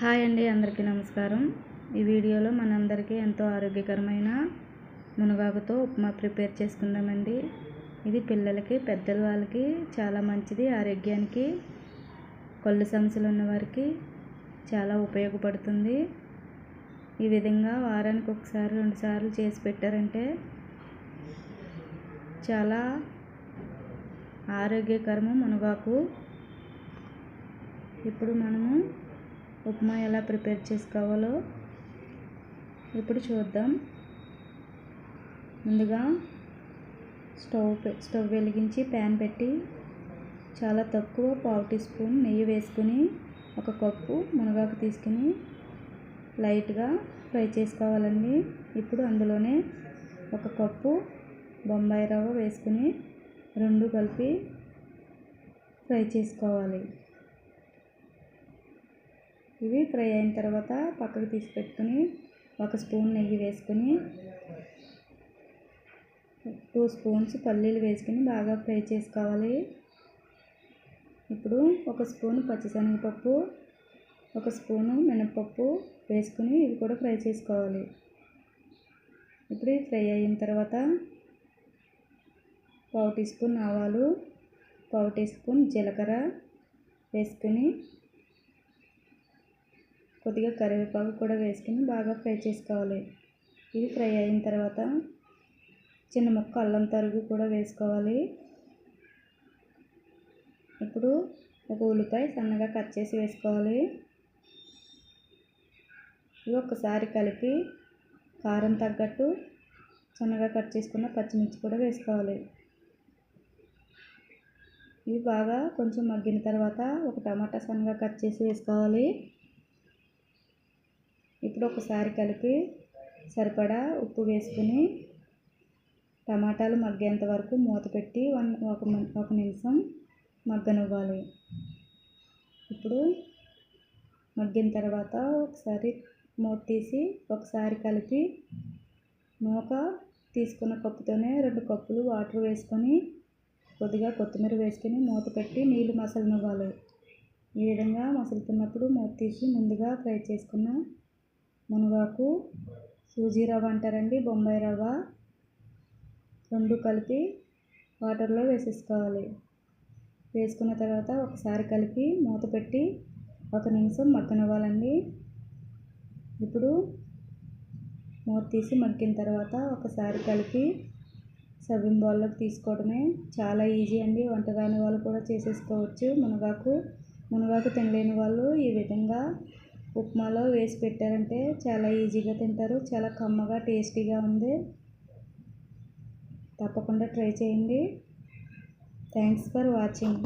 Hi అండి అందరికీ నమస్కారం. ఈ వీడియోలో మనందరికీ ఎంతో ఆరోగ్యకరమైన మునగాకుతో ఉప్మా ప్రిపేర్ చేసుకుందామండి. ఇది పిల్లలకి పెద్దల వాళ్ళకి చాలా మంచిది ఆరోగ్యానికి కళ్ళు సమస్యలు ఉన్నవారికి చాలా ఉపయోగపడుతుంది. ఈ విధంగా వారానికి ఒకసారి రెండుసార్లు చేసి పెట్టారంటే చాలా ఆరోగ్యకరము మునగాకు. ఇప్పుడు మనము ఉప్మా ఎలా ప్రిపేర్ చేసుకోవాలో ఇప్పుడు చూద్దాం. ముందుగా స్టవ్ స్టవ్ వెలిగించి ప్యాన్ పెట్టి చాలా తక్కువ పావు టీ స్పూన్ నెయ్యి వేసుకుని ఒక కప్పు మునగాకు తీసుకుని లైట్గా ఫ్రై చేసుకోవాలండి. ఇప్పుడు అందులోనే ఒక కప్పు బొంబాయి రవ్వ వేసుకుని రెండు కలిపి ఫ్రై చేసుకోవాలి. ఇవి ఫ్రై అయిన తర్వాత పక్కకు తీసి పెట్టుకుని ఒక స్పూన్ నెయ్యి వేసుకొని టూ స్పూన్స్ పల్లీలు వేసుకుని బాగా ఫ్రై చేసుకోవాలి. ఇప్పుడు ఒక స్పూన్ పచ్చిశనగపప్పు ఒక స్పూను మినపప్పు వేసుకుని ఇవి కూడా ఫ్రై చేసుకోవాలి. ఇప్పుడు ఫ్రై అయిన తర్వాత పావు టీ స్పూన్ ఆవాలు పావు టీ స్పూన్ జీలకర్ర వేసుకుని కొద్దిగా కరివేపాకు కూడా వేసుకుని బాగా ఫ్రై చేసుకోవాలి. ఇది ఫ్రై అయిన తర్వాత చిన్న ముక్క అల్లం తరుగు కూడా వేసుకోవాలి. ఇప్పుడు ఒక ఉల్లిపాయ సన్నగా కట్ చేసి వేసుకోవాలి. ఇవి ఒక్కసారి కలిపి కారం తగ్గట్టు సన్నగా కట్ చేసుకున్న పచ్చిమిర్చి కూడా వేసుకోవాలి. ఇవి బాగా కొంచెం మగ్గిన తర్వాత ఒక టమాటా సన్నగా కట్ చేసి వేసుకోవాలి. ఇప్పుడు ఒకసారి కలిపి సరిపడా ఉప్పు వేసుకుని టమాటాలు మగ్గేంత వరకు మూత పెట్టి వన్ ఒక ఒక నిమిషం మగ్గనివ్వాలి. ఇప్పుడు మగ్గిన తర్వాత ఒకసారి మూత తీసి ఒకసారి కలిపి నూక తీసుకున్న కప్పుతోనే రెండు కప్పులు వాటర్ వేసుకొని కొద్దిగా కొత్తిమీర వేసుకొని మూత పెట్టి నీళ్ళు మసలనివ్వాలి. ఈ విధంగా మసులుతున్నప్పుడు మూత తీసి ముందుగా ఫ్రై చేసుకున్న మునగాకు సూజీ రవ్వ అంటారండి బొంబాయి రవ్వ. రెండు కలిపి వాటర్లో వేసేసుకోవాలి. వేసుకున్న తర్వాత ఒకసారి కలిపి మూత పెట్టి ఒక నిమిషం మగ్గనివ్వాలండి. ఇప్పుడు మూత తీసి మగ్గిన తర్వాత ఒకసారి కలిపి సర్వింగ్ బౌల్లోకి తీసుకోవడమే చాలా ఈజీ అండి. వంట కాని వాళ్ళు కూడా చేసేసుకోవచ్చు మునగాకు. మునగాకు తినలేని వాళ్ళు ఈ విధంగా ఉప్మాలో వేసి పెట్టారంటే చాలా ఈజీగా తింటారు చాలా కమ్మగా టేస్టీగా ఉంది. తప్పకుండా ట్రై చేయండి. Thanks for watching.